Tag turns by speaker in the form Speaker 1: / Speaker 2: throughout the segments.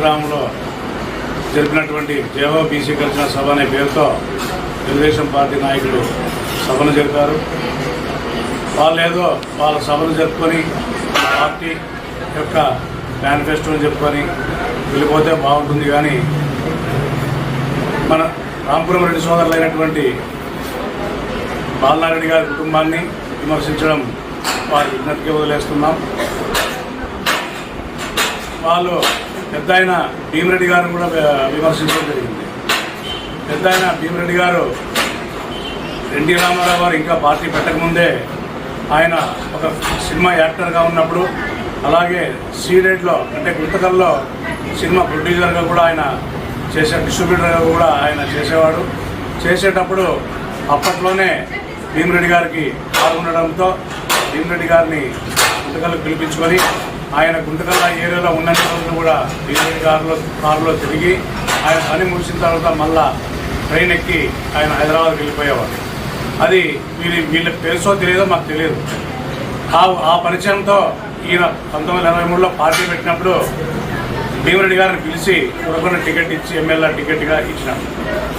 Speaker 1: గ్రామంలో జరిపినటువంటి జేవో బీసీ కల్చర సభ అనే పేరుతో తెలుగుదేశం పార్టీ నాయకులు సభను జరిపారు. వాళ్ళు ఏదో వాళ్ళ సభను జరుపుకొని పార్టీ యొక్క మేనిఫెస్టోని చెప్పుకొని వెళ్ళిపోతే బాగుంటుంది కానీ మన రాంపురం రెడ్డి సోదరులైనటువంటి బాలనారెడ్డి గారి కుటుంబాన్ని విమర్శించడం వారి విజ్ఞతకి వదిలేస్తున్నాం. వాళ్ళు పెద్ద ఆయన భీమరెడ్డి గారిని కూడా విమర్శించడం జరిగింది. పెద్ద ఆయన భీమరెడ్డి గారు ఎన్టీ రామారావు గారు ఇంకా పార్టీ పెట్టకముందే ఆయన ఒక సినిమా యాక్టర్గా ఉన్నప్పుడు అలాగే సీడెడ్లో అంటే గుంతకల్లో సినిమా ప్రొడ్యూసర్గా కూడా ఆయన చేసే డిస్ట్రిబ్యూటర్గా కూడా ఆయన చేసేవాడు. చేసేటప్పుడు అప్పట్లోనే భీమరెడ్డి గారికి పాల్గొనడంతో భీమరెడ్డి గారిని గుంతకల్లు పిలిపించుకొని ఆయన గుంటకల్ల ఏరియాలో ఉన్న రోజులు కూడా భీమిరెడ్డి కారులో కారులో తిరిగి ఆయన పని ముగిసిన తర్వాత మళ్ళా ట్రైన్ ఎక్కి ఆయన హైదరాబాద్కి వెళ్ళిపోయేవాడు అది వీళ్ళ వీళ్ళ తెలుసో తెలియదో మాకు తెలియదు. ఆ ఆ పరిచయంతో ఈయన పంతొమ్మిది వందల ఎనభై మూడులో పార్టీ పెట్టినప్పుడు భీమరెడ్డి గారిని పిలిచి ఉరకొండ టికెట్ ఇచ్చి ఎమ్మెల్యే టికెట్గా ఇచ్చినాడు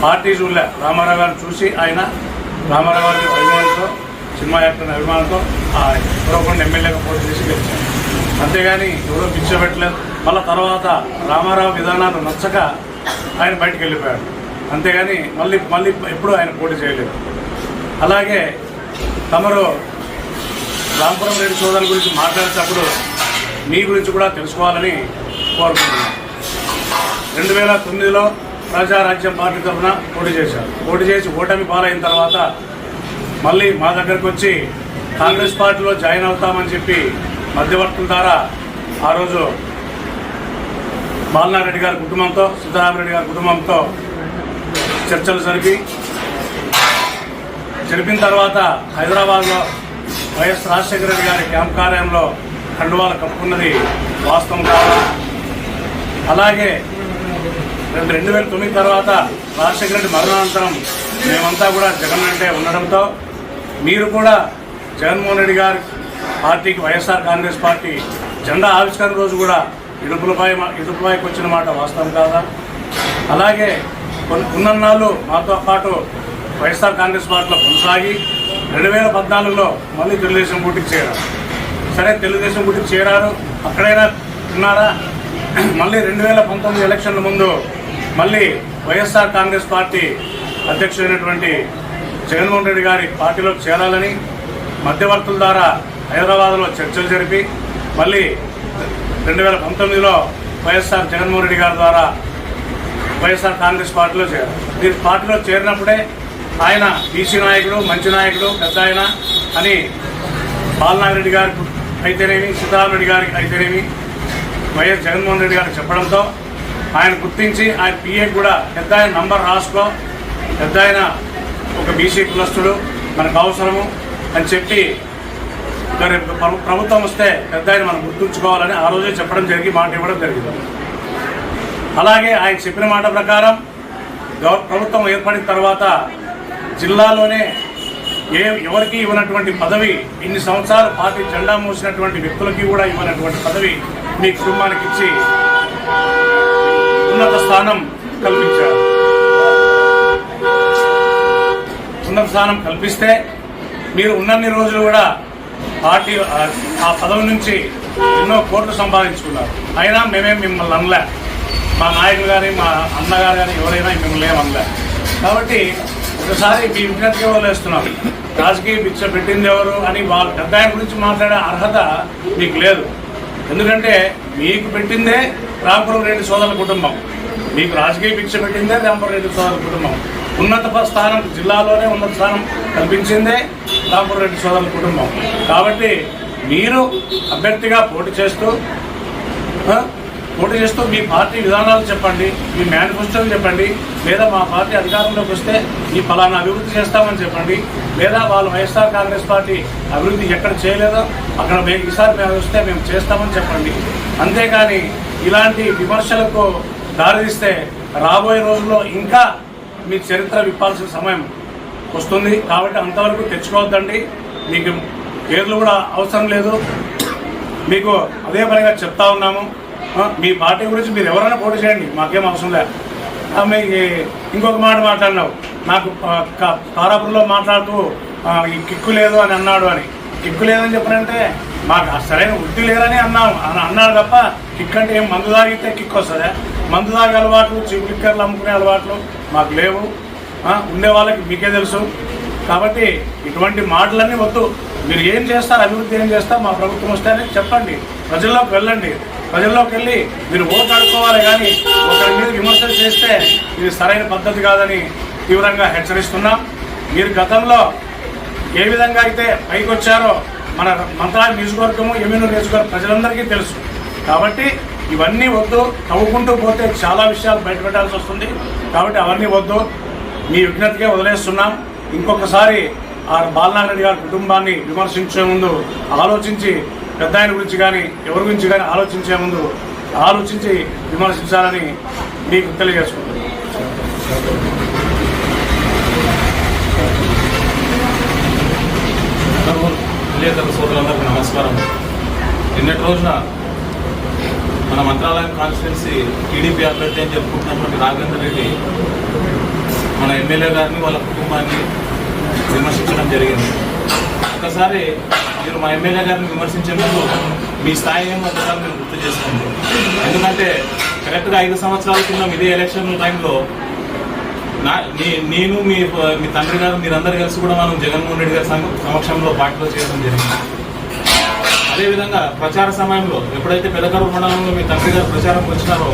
Speaker 1: పార్టీ చూడలే. రామారావు గారిని చూసి ఆయన రామారావు గారి అభిమానులతో సినిమా యాక్టర్ అభిమానంతో ఆ ఉరకొండ ఎమ్మెల్యేగా పోటీ చేసి గెలిచాడు అంతేగాని ఎవరో పిచ్చబెట్టలేదు. మళ్ళీ తర్వాత రామారావు విధానాలు నచ్చక ఆయన బయటకు వెళ్ళిపోయాడు. అంతేగాని మళ్ళీ మళ్ళీ ఎప్పుడూ ఆయన పోటీ చేయలేదు. అలాగే తమరు రాంపురం రెడ్డి సోదరుల గురించి మాట్లాడేటప్పుడు మీ గురించి కూడా తెలుసుకోవాలని కోరుకుంటున్నాను. రెండు వేల తొమ్మిదిలో ప్రజారాజ్యం పార్టీ తరఫున పోటీ చేశారు. పోటీ చేసి ఓటమి పాలైన తర్వాత మళ్ళీ మా దగ్గరకు వచ్చి కాంగ్రెస్ పార్టీలో జాయిన్ అవుతామని చెప్పి మధ్యవర్తుల ద్వారా ఆ రోజు బాలనారెడ్డి గారి కుటుంబంతో సిద్ధరామరెడ్డి గారి కుటుంబంతో చర్చలు జరిపి జరిపిన తర్వాత హైదరాబాద్లో వైఎస్ రాజశేఖర రెడ్డి గారి క్యాంప్ కార్యాలయంలో కండువాలు కప్పుకున్నది వాస్తవం కాదు? అలాగే రెండు రెండు వేల తొమ్మిది తర్వాత రాజశేఖర రెడ్డి మరణానంతరం మేమంతా కూడా జగన్ అంటే ఉండడంతో మీరు కూడా జగన్మోహన్ రెడ్డి గారి పార్టీకి వైఎస్ఆర్ కాంగ్రెస్ పార్టీ జెండా ఆవిష్కరణ రోజు కూడా ఇడుపులపై ఇడుపులపైకి వచ్చిన మాట వాస్తవం కాదా? అలాగే కొన్ని ఉన్నన్నాళ్ళు మాతో పాటు వైఎస్ఆర్ కాంగ్రెస్ పార్టీలో కొనసాగి రెండు వేల పద్నాలుగులో మళ్ళీ తెలుగుదేశం గుటికి చేరారు. సరే తెలుగుదేశం గుటికి చేరారు. అక్కడైనా ఉన్నారా మళ్ళీ రెండు వేల పంతొమ్మిది ఎలక్షన్ల ముందు మళ్ళీ వైఎస్ఆర్ కాంగ్రెస్ పార్టీ అధ్యక్షుడైనటువంటి జగన్మోహన్ రెడ్డి గారి పార్టీలో చేరాలని మధ్యవర్తుల ద్వారా హైదరాబాద్లో చర్చలు జరిపి మళ్ళీ రెండు వేల పంతొమ్మిదిలో వైఎస్ఆర్ జగన్మోహన్ రెడ్డి గారి ద్వారా వైఎస్ఆర్ కాంగ్రెస్ పార్టీలో చేరారు. దీని పార్టీలో చేరినప్పుడే ఆయన బీసీ నాయకుడు మంచి నాయకుడు పెద్ద ఆయన అని బాలనాగిరెడ్డి గారికి అయితేనేమి సీతారామరెడ్డి గారికి అయితేనేమి వైఎస్ జగన్మోహన్ రెడ్డి గారికి చెప్పడంతో ఆయన గుర్తించి ఆయన పిఏ కూడా పెద్ద ఆయన నంబర్ రాసుకో పెద్ద ఆయన ఒక బీసీ కులస్తుడు మనకు అవసరము అని చెప్పి మరి ప్రభుత్వం వస్తే పెద్ద ఆయన మనం గుర్తుంచుకోవాలని ఆ రోజే చెప్పడం జరిగి మాట ఇవ్వడం జరిగింది. అలాగే ఆయన చెప్పిన మాట ప్రకారం గవ- ప్రభుత్వం ఏర్పడిన తర్వాత జిల్లాలోనే ఏ ఎవరికి ఇవ్వనటువంటి పదవి ఇన్ని సంవత్సరాలు పార్టీ జెండా మూసినటువంటి వ్యక్తులకి కూడా ఇవ్వనటువంటి పదవి మీ కుటుంబానికి ఇచ్చి ఉన్నత స్థానం కల్పించారు. ఉన్నత స్థానం కల్పిస్తే మీరు ఉన్నన్ని రోజులు కూడా పార్టీ ఆ- పదవి నుంచి ఎన్నో కోట్లు సంపాదించుకున్నారు. అయినా మేమేం మిమ్మల్ని అనలే. మా నాయకులు కానీ మా అన్నగారు కానీ ఎవరైనా మిమ్మల్ని ఏమనలే కాబట్టి ఒకసారి మీ విజ్ఞతకి వదిలేస్తున్నాం రాజకీయ భిక్ష పెట్టింది ఎవరు అని వాళ్ళ పెద్ద ఆయన గురించి మాట్లాడే అర్హత మీకు లేదు. ఎందుకంటే మీకు పెట్టిందే రాంపురం రెడ్డి సోదరుల కుటుంబం. మీకు రాజకీయ భిక్ష పెట్టిందే రాంపురం రెడ్డి సోదరుల కుటుంబం. ఉన్నత స్థానం జిల్లాలోనే ఉన్నత స్థానం కల్పించిందే రాంపురం రెడ్డి సోదరుల కుటుంబం. కాబట్టి మీరు అభ్యర్థిగా పోటీ చేస్తూ పోటీ చేస్తూ మీ పార్టీ విధానాలు చెప్పండి మీ మేనిఫెస్టోలు చెప్పండి లేదా మా పార్టీ అధికారంలోకి వస్తే ఈ ఫలానా అభివృద్ధి చేస్తామని చెప్పండి లేదా వాళ్ళు వైఎస్ఆర్ కాంగ్రెస్ పార్టీ అభివృద్ధి ఎక్కడ చేయలేదో అక్కడ మేము ఈసారి మేము వస్తే మేము చేస్తామని చెప్పండి. అంతేకాని ఇలాంటి విమర్శలకు దారితీస్తే రాబోయే రోజుల్లో ఇంకా మీ చరిత్ర విప్పాల్సిన సమయం వస్తుంది కాబట్టి అంతవరకు తెచ్చుకోవద్దండి. మీకు పేర్లు కూడా అవసరం లేదు. మీకు అదే పనిగా చెప్తా ఉన్నాము. మీ పార్టీ గురించి మీరు ఎవరైనా పోటీ చేయండి. మాకేం అవసరం లేదు మీ మీకు ఇంకొక మాట మాట్లాడినావు. నాకు ఆ, తారాపురంలో మాట్లాడుతూ ఈ కిక్కు లేదు అని అన్నాడు అని. కిక్కు లేదని చెప్పనంటే మాకు సరైన వృత్తి లేరని అన్నాం. అని అన్నాడు తప్ప కిక్ అంటే ఏం మందు తాగితే కిక్ వస్తుందా? మందు తాగే అలవాట్లు చిప్ లిక్కర్లు అమ్ముకునే అలవాట్లు మాకు లేవు. ఉండే వాళ్ళకి మీకే తెలుసు. కాబట్టి ఇటువంటి మాటలన్నీ వద్దు. మీరు ఏం చేస్తారు అభివృద్ధి ఏం చేస్తారు మా ప్రభుత్వం వస్తే చెప్పండి. ప్రజల్లోకి వెళ్ళండి. ప్రజల్లోకి వెళ్ళి మీరు ఓటు అడుకోవాలి కానీ ఒకరి మీద విమర్శలు చేస్తే ఇది సరైన పద్ధతి కాదని తీవ్రంగా హెచ్చరిస్తున్నాం. మీరు గతంలో ఏ విధంగా అయితే పైకి వచ్చారో మన మంత్రాల నియోజకవర్గము ఎమ్మెల్యే నియోజకవర్గం ప్రజలందరికీ తెలుసు. కాబట్టి ఇవన్నీ వద్దు తవ్వుకుంటూ పోతే చాలా విషయాలు బయటపెట్టాల్సి వస్తుంది. కాబట్టి అవన్నీ వద్దు మీ విజ్ఞతకే వదిలేస్తున్నాం. ఇంకొకసారి ఆ బాలనారెడ్డి గారి కుటుంబాన్ని విమర్శించే ముందు ఆలోచించి పెద్ద ఆయన గురించి కానీ ఎవరి గురించి కానీ ఆలోచించే ముందు ఆలోచించి విమర్శించాలని మీకు తెలియజేసుకుంటున్నాను
Speaker 2: విలేకరుల సోదరులందరికీ నమస్కారం. నిన్నటి రోజున మన మంత్రాలయం కాన్స్టిట్యున్సీ టీడీపీ అభ్యర్థి అని చెప్పుకుంటున్నటువంటి రాఘవేంద్ర రెడ్డి మన ఎమ్మెల్యే గారిని వాళ్ళ కుటుంబాన్ని విమర్శించడం జరిగింది. ఒకసారి మీరు మా ఎమ్మెల్యే గారిని విమర్శించే ముందు మీ స్థాయి ఏమో ఒకసారి మీరు గుర్తు చేసుకోండి. ఎందుకంటే కరెక్ట్గా ఐదు సంవత్సరాల కింద ఇదే ఎలక్షన్ టైంలో నా నీ- నేను మీ మీ తండ్రి గారు మీరందరూ కలిసి కూడా మనం జగన్మోహన్ రెడ్డి గారి సం- సమక్షంలో పార్టీలో చేయడం జరిగింది. అదేవిధంగా ప్రచార సమయంలో ఎప్పుడైతే పెదకరు మండలంలో మీ తండ్రి గారు ప్రచారం వచ్చినారో